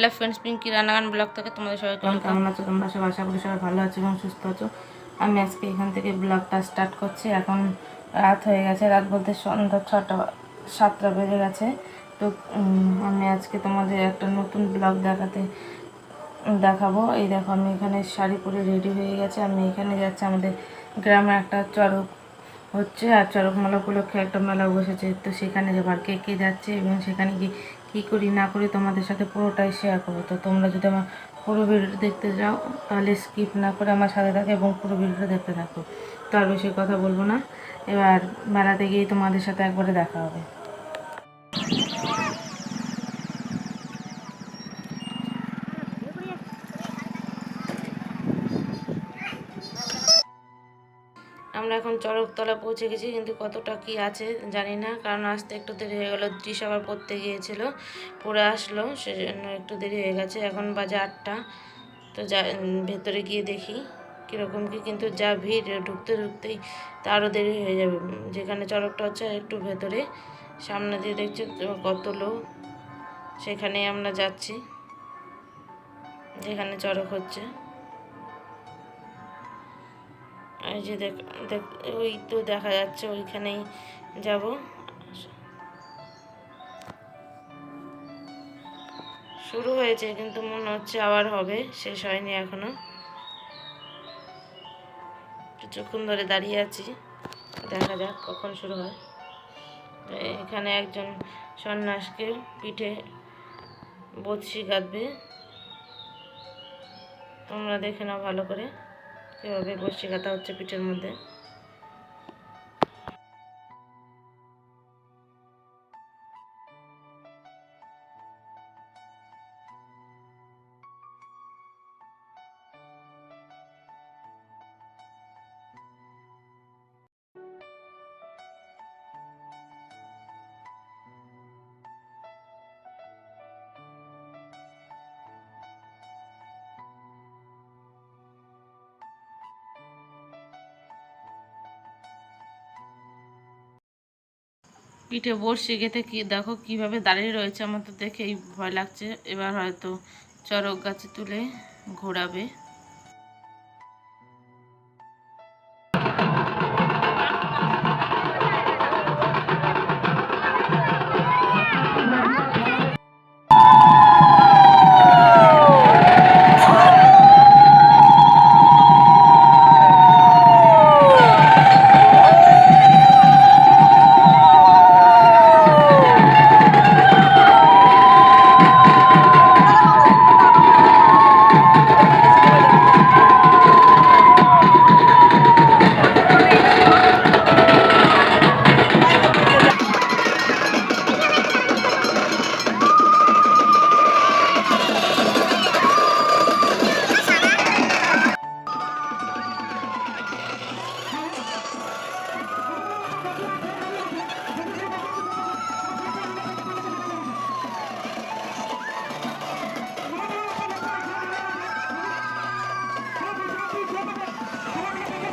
Hello friends Pinki রান্নাগান blog থেকে তোমাদের সবাই। কেমন আছো তোমরা? সব আশা করি সবাই ভালো আছো এবং সুস্থ আছো। আমি আজকে এখান থেকে ব্লগটা স্টার্ট করছি। এখন রাত হয়ে গেছে রাত বলতে সন্ধ্যা ছটা সাতটা বেজে গেছে। তো আমি আজকে তোমাদের একটা নতুন ব্লগ দেখাতে দেখাবো। এই দেখো আমি এখানে শাড়ি পরে রেডি হয়ে গেছে। আমি এখানে যাচ্ছি আমাদের গ্রামে একটা চড়ক হচ্ছে। আর চড়ক মেলা উপলক্ষে একটা মেলা বসেছে। তো সেখানে যাবার কে কে যাচ্ছে এবং সেখানে গিয়ে কী করি না করি তোমাদের সাথে পুরোটাই শেয়ার করব। তো তোমরা যদি আমার পুরো ভিডিওটি দেখতে যাও, তাহলে স্কিপ না করে আমার সাথে থাকো এবং পুরো ভিডিওটা দেখতে থাকো। তো আর বেশি কথা বলব না। এবার মেলাতে গিয়ে তোমাদের সাথে একবারে দেখা হবে। আমরা এখন চড়কতলা পৌঁছে গেছি, কিন্তু কতটা কি আছে জানি না, কারণ আসতে একটু দেরি হয়ে গেলো। দৃশ আবার পড়তে গিয়েছিল, পড়ে আসলো, সেজন্য একটু দেরি হয়ে গেছে। এখন বাজে আটটা, তো যা ভেতরে গিয়ে দেখি কীরকম কি, কিন্তু যা ভিড় ঢুকতে ঢুকতেই তারও দেরি হয়ে যাবে। যেখানে চড়কটা হচ্ছে একটু ভেতরে, সামনে দিয়ে দেখছি তো কত লোক, সেখানেই আমরা যাচ্ছি, যেখানে চড়ক হচ্ছে। এই যে দেখ ওই তো দেখা যাচ্ছে, ওইখানেই যাব। শুরু হয়েছে, কিন্তু মনে হচ্ছে আবার হবে, শেষ হয়নি এখনও। কিছুক্ষণ ধরে দাঁড়িয়ে আছি, দেখা যাক কখন শুরু হয়। এখানে একজন সন্ন্যাসকে পিঠে বৎসি গাঁথবে। তোমরা দেখে নাও ভালো করে। কীভাবে বসে কাটা হচ্ছে পিঠের মধ্যে। পিঠে বসে গেতে কি দেখো কীভাবে দাঁড়িয়ে রয়েছে, আমার তো দেখেই ভয় লাগছে। এবার হয়তো চরক গাছে তুলে ঘোরাবে।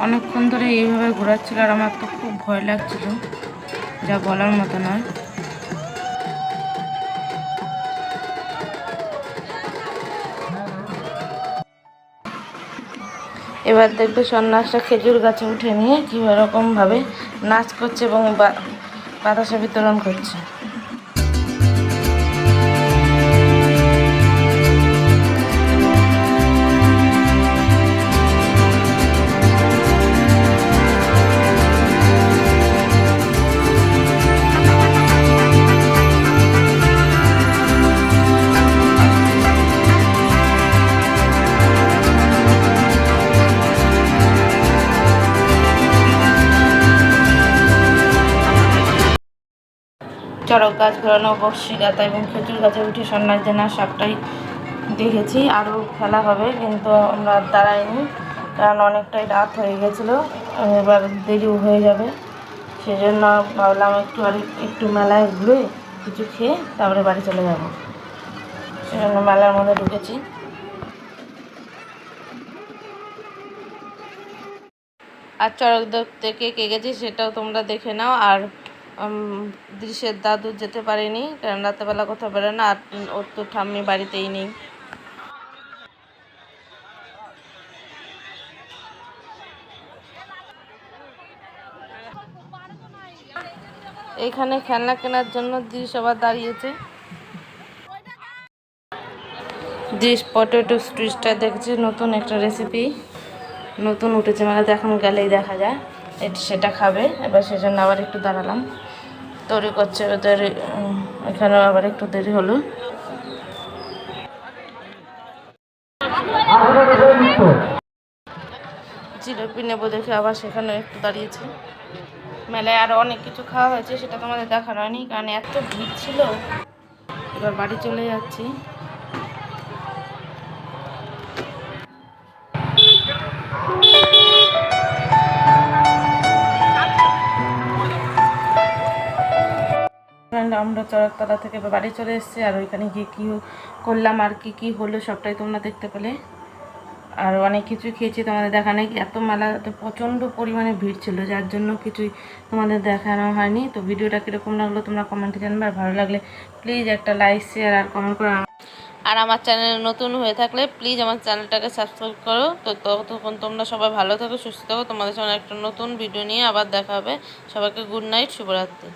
অনেকক্ষণ ধরে এইভাবে ঘোরাচ্ছিল আর আমার তো খুব ভয় লাগছিল, যা বলার মতো নয়। এবার দেখবে সন্ন্যাসটা খেজুর গাছে উঠে নিয়ে কী নাচ করছে এবং বাতাসা বিতরণ করছে। চড়ক গাছ ঘোরানো বর্ষি গাতা এবং খেজুর গাছে উঠে সন্ন্যাসদের না সবটাই দেখেছি। আরও খেলা হবে, কিন্তু আমরা দাঁড়াইনি, কারণ অনেকটাই রাত হয়ে গেছিল। এবার দেরিও হয়ে যাবে। সেজন্য ভাবলাম একটু আর একটু মেলায় ঘুরে কিছু খেয়ে তারপরে বাড়ি চলে যাব। সেজন্য মেলার মধ্যে ঢুকেছি। আর চড়ক দেখতে কে গেছি সেটাও তোমরা দেখে নাও। আর দৃশ্যের দাদু যেতে পারেনি, কারণ রাতেবেলা কোথাও বেরোয় না, আর ওর তো ঠাম্মি বাড়িতেই নেই। এখানে খেলনা কেনার জন্য দৃশ আবার দাঁড়িয়েছে। ডিশ, পটেটো স্ট্রিচটা দেখছি, নতুন একটা রেসিপি নতুন উঠেছে মানে এখন গেলেই দেখা যায়। সেটা খাবে। এবার সেজন্য আবার একটু দাঁড়ালাম। তৈরি করছে ওদের এখানেও আবার একটু দেরি হলো। জিলিপি নেব দেখে আবার সেখানে একটু দাঁড়িয়েছে। মেলায় আরও অনেক কিছু খাওয়া হয়েছে, সেটা তোমাদের দেখানো হয়নি, কারণ এত ভিড় ছিল। এবার বাড়ি চলে যাচ্ছি। আমরা চড়কতলা থেকে বাড়ি চলে এসেছি আর ওইখানে গিয়ে কী করলাম আর কি কি হলো সবটাই তোমরা দেখতে পেলে। আর অনেক কিছু খেয়েছি, তোমাদের দেখানো এত মেলাতে প্রচণ্ড পরিমাণে ভিড় ছিল, যার জন্য কিছুই তোমাদের দেখানো হয়নি। তো ভিডিওটা কীরকম লাগল তোমরা কমেন্টে জানবে। আর ভালো লাগলে প্লিজ একটা লাইক শেয়ার আর কমেন্ট করে আর আমার চ্যানেল নতুন হয়ে থাকলে প্লিজ আমার চ্যানেলটাকে সাবস্ক্রাইব করো। তো ততক্ষণ তোমরা সবাই ভালো থাকো, সুস্থ থাকো। তোমাদের সঙ্গে একটা নতুন ভিডিও নিয়ে আবার দেখা হবে। সবাইকে গুড নাইট শুভরাত্রি।